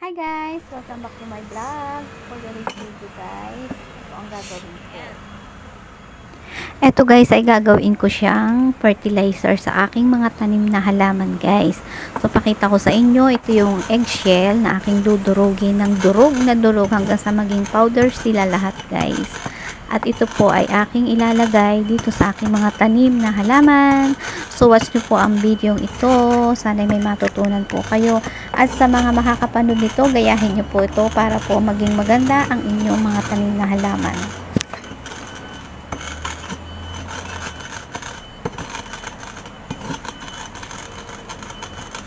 Hi guys! Welcome back to my vlog. For today's video guys, ito ang gagawin ko. Ito guys ay gagawin ko siyang fertilizer sa aking mga tanim na halaman guys. So pakita ko sa inyo, ito yung eggshell na aking dudurugin ng durog na durog hanggang sa maging powder sila lahat guys. At ito po ay aking ilalagay dito sa aking mga tanim na halaman. So watch nyo po ang video ito. Sana may matutunan po kayo. At sa mga makakapanood nito, gayahin nyo po ito para po maging maganda ang inyong mga tanim na halaman.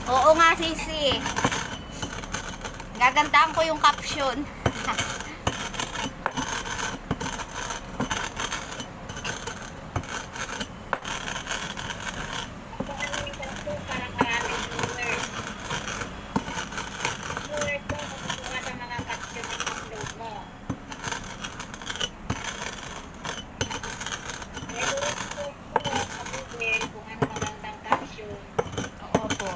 Oo nga, Sisi. Gagandahan ko yung caption. parang maraming viewers. Viewers ko, kumukuha ng mga caption ng upload mo. May viewers ko po sa Google kung ano magandang caption. Oo po.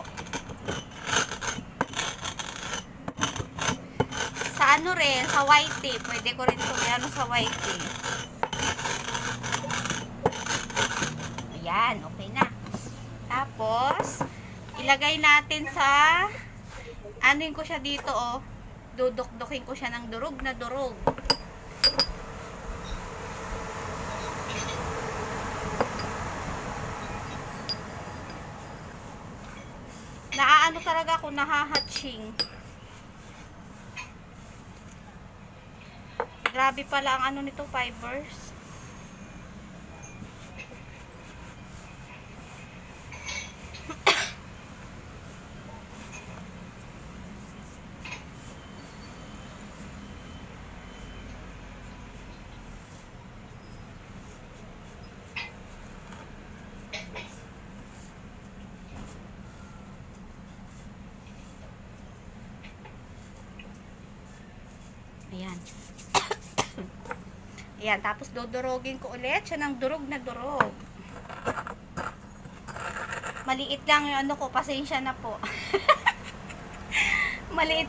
Sa ano rin, sa white tea. Pwede ko rin itong ano sa white tea. Ayan, okay na. Tapos, ilagay natin sa, anuin ko siya dito, oh. Dudukdukin ko siya ng durog na durog. Naaano talaga ako, nahahatching. Grabe pala ang ano nito, fibers. Ayan. Ayan, tapos dodorogin ko ulit siya ng durog na durog. Maliit lang yung ano ko, pasensya na po. maliit,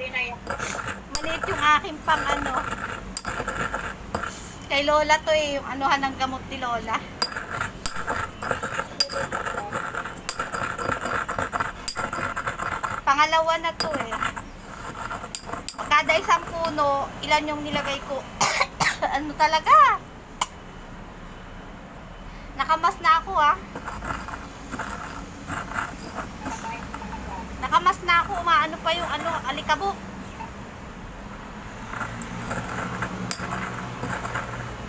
maliit yung aking pang ano. Kay Lola to eh, yung anuhan ng gamot ni Lola. Pangalawa na to eh. Kada isang puno, ilan yung nilagay ko? ano talaga? Nakamas na ako ah. Nakamas na ako, maano pa yung ano, alikabok.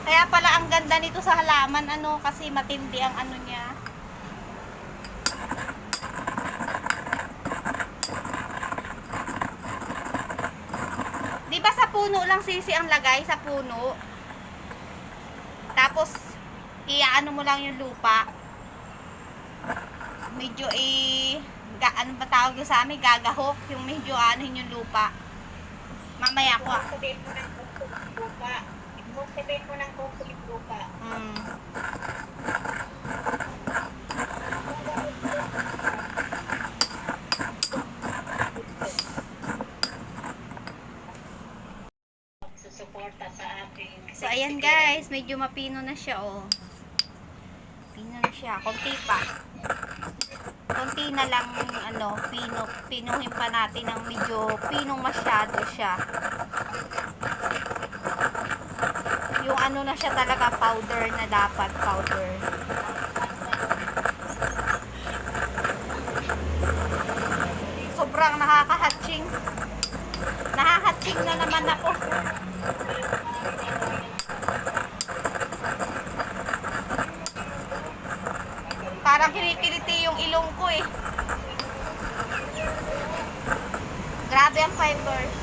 Kaya pala ang ganda nito sa halaman ano kasi matindi ang ano niya. Di ba sa puno lang sisi ang lagay sa puno? Tapos iaano mo lang yung lupa. Medyo i ga, ano ba tawag yun sa amin? Gagahok. Yung medyo ano yung lupa. Mamaya ko. ah. Sabihin mo ng concrete lupa. Sabihin mo ng lupa. Mm. So, ayan guys, medyo mapino na siya, oh. Pino na siya. Konti pa. Konti na lang, ano, pino, pinuhin pa natin ng medyo pinong masyado siya. Yung ano na siya talaga, powder na dapat, powder. Sobrang nakakahatching. Nakahatching na naman ako. Parang kinikiliti yung ilong ko eh. Grabe ang fibers.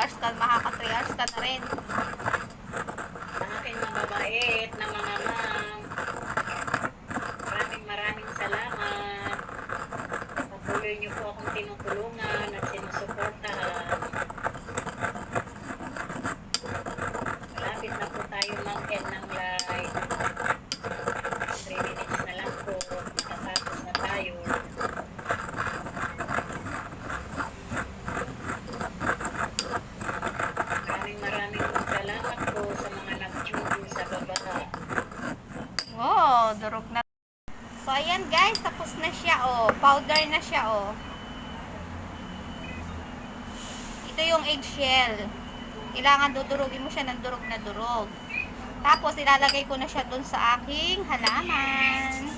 kaos. Powder na siya, oh. Ito yung eggshell. Kailangan dudurugin mo siya ng durog na durog. Tapos, ilalagay ko na siya dun sa aking halaman.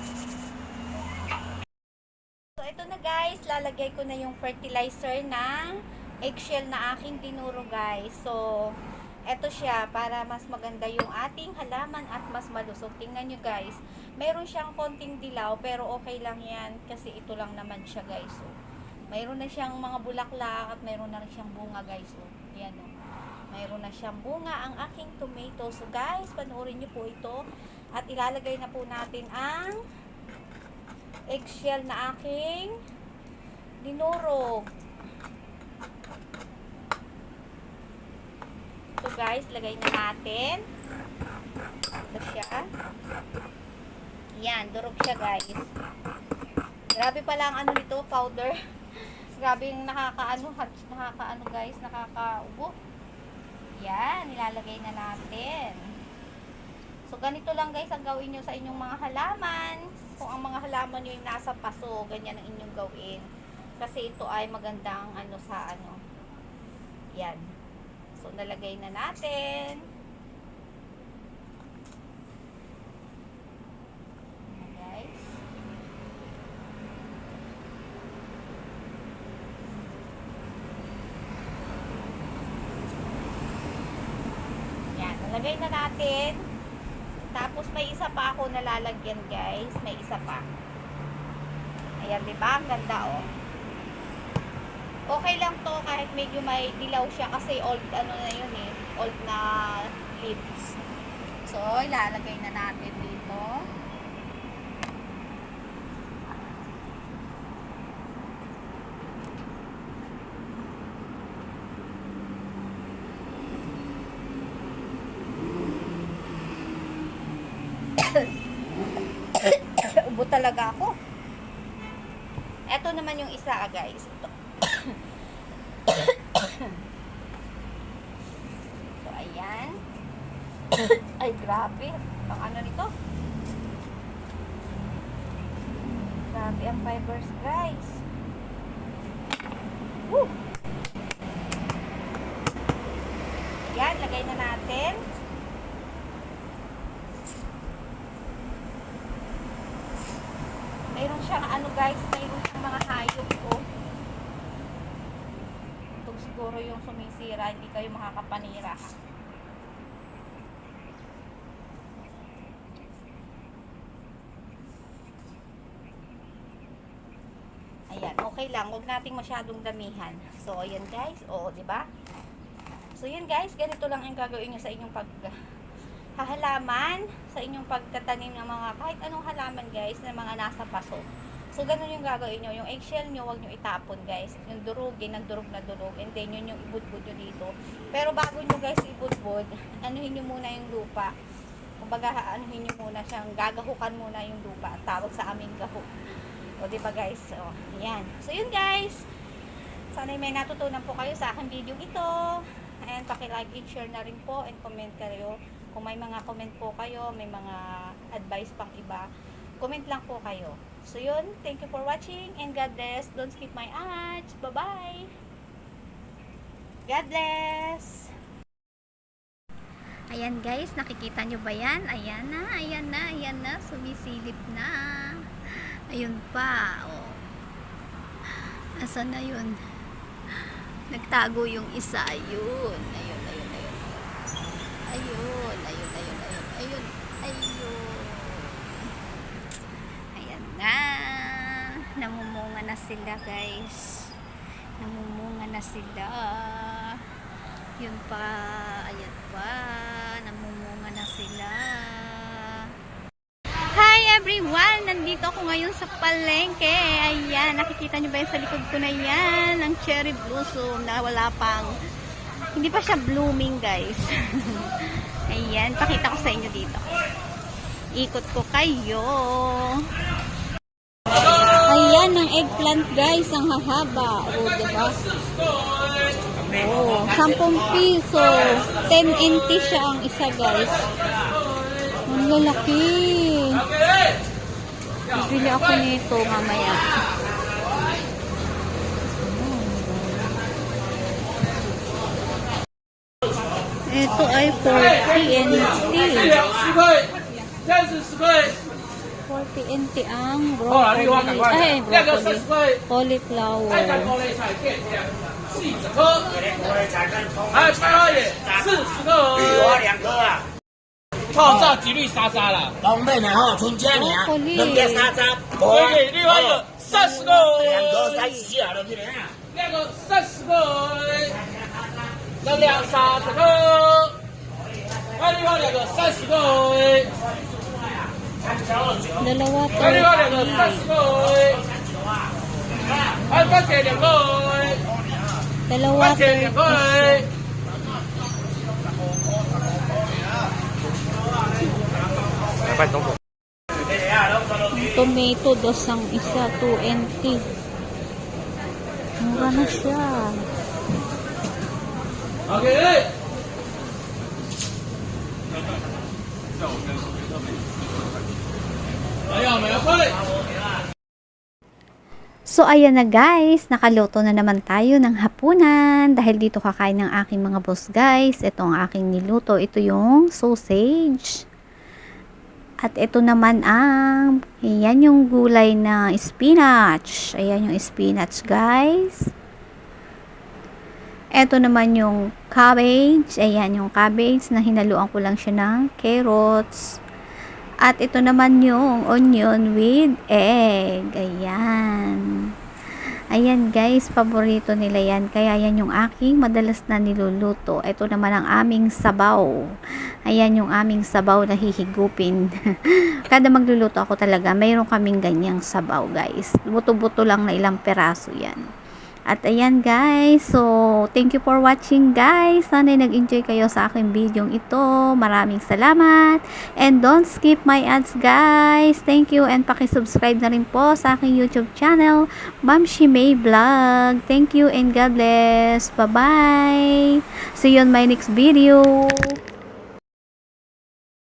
So, ito na guys, lalagay ko na yung fertilizer ng eggshell na aking dinuro guys. So, eto siya para mas maganda yung ating halaman at mas malusog. Tingnan nyo guys, mayroon siyang konting dilaw pero okay lang yan kasi ito lang naman siya guys. So, mayroon na siyang mga bulaklak at mayroon na rin siyang bunga guys. So, yan o. Mayroon na siyang bunga ang aking tomato. So guys, panoorin nyo po ito. At ilalagay na po natin ang eggshell na aking dinurog. Ito guys, lagay na natin. Ito siya. Yan, durog siya guys. Grabe pala ang ano nito, powder. Grabe yung nakakaano, nakakaano guys, nakakaubo. Yan, nilalagay na natin. So, ganito lang guys ang gawin nyo sa inyong mga halaman. Kung ang mga halaman nyo yung nasa paso, ganyan ang inyong gawin. Kasi ito ay magandang ano sa ano. Yan. So, nalagay na natin. Ayan, guys. Yan, nalagay na natin. Tapos may isa pa ako nalalagyan, guys. May isa pa. Ayan, di ba? Ang ganda, oh. Okay lang to kahit medyo may dilaw siya kasi old ano na yun eh. Old na leaves. So, ilalagay na natin dito. Talaga ako. Ito naman yung isa, ah, guys. Ito. so, ayan. Ay, grabe. Ang ano nito? Grabe ang fibers, guys. Woo! Yan, lagay na natin. Mayroon siyang ano guys, mayroon siyang mga hayop oh. Ito siguro yung sumisira, hindi kayo makakapanira. Ayan, okay lang. Huwag nating masyadong damihan. So, ayan guys. Oo, di ba? So, yun guys. Ganito lang ang gagawin nyo sa inyong pag hahalaman, sa inyong pagtatanim ng mga kahit anong halaman guys, na mga nasa paso. So, ganun yung gagawin nyo. Yung eggshell nyo, huwag nyo itapon guys. Yung durugin, ng durog na durog. And then, yun yung ibudbud nyo dito. Pero bago nyo guys ibudbud, anuhin nyo muna yung lupa. Kumbaga, anuhin nyo muna siyang, gagahukan muna yung lupa. Tawag sa aming gahok. O, di ba guys? So, yan. So, yun guys. Sana may natutunan po kayo sa aking video ito. And paki-like and share na rin po and comment kayo. Kung may mga comment po kayo, may mga advice pang iba, comment lang po kayo. So yun, thank you for watching and God bless. Don't skip my ads. Bye-bye. God bless. Ayan guys, nakikita nyo ba yan? Ayan na, ayan na, ayan na. Sumisilip na. Ayun pa. Oh. Asan na yun? Nagtago yung isa. Ayun. Ayun, ayun, ayun. Ayun, ayun, ayun, ayun, ayun, ayun. Ayan na. Namumunga na sila, guys. Namumunga na sila. Yun pa. Ayan pa. Namumunga na sila. Hi everyone! Nandito ako ngayon sa palengke. Ayan, nakikita nyo ba yung sa likod ko na yan? Ang cherry blossom na wala pang hindi pa siya blooming guys. Ayan, pakita ko sa inyo dito. Ikot ko kayo. Ayan, ang eggplant guys, ang hahaba. O, diba? Oh, 10 piso. 10 NT siya ang isa guys. Ang lalaki. Bibili ako nito mamaya. Ito ay 40 NT. 十块，现在是十块， 40 NT ang 好了，绿花赶 broccoli. 快 Ay,，那个三 broccoli. 十块， Cauliflower. 爱干高丽菜片片，四十颗，还有菜花也四十个，绿花两颗啊，泡炸吉利沙沙啦，东北呢吼，春节呢哦，可以两个三十，可以，另外一个三十个，两个三十几啊，都去了啊。那个三十个，那两三十个，那另外两个三十个， Dalawa to. Dalawa to. Tomato dos ang isa, 2NT. Mura na siya. Okay. OK。没有没有会。 So, ayan na guys. Nakaluto na naman tayo ng hapunan. Dahil dito kakain ng aking mga boss guys. Ito ang aking niluto. Ito yung sausage. At ito naman ang, ayan yung gulay na spinach. Ayan yung spinach guys. Ito naman yung cabbage. Ayan yung cabbage na hinaluan ko lang siya ng carrots. At ito naman yung onion with egg. Ayan. Ayan guys, paborito nila yan. Kaya yan yung aking madalas na niluluto. Ito naman ang aming sabaw. Ayan yung aming sabaw na hihigupin. Kada magluluto ako talaga, mayroon kaming ganyang sabaw guys. Buto-buto lang na ilang peraso yan. At ayan guys, so thank you for watching guys. Sana'y nag-enjoy kayo sa aking video ito. Maraming salamat. And don't skip my ads guys. Thank you and pakisubscribe na rin po sa aking YouTube channel, Ma'am Shimay Vlog. Thank you and God bless. Bye-bye. See you on my next video.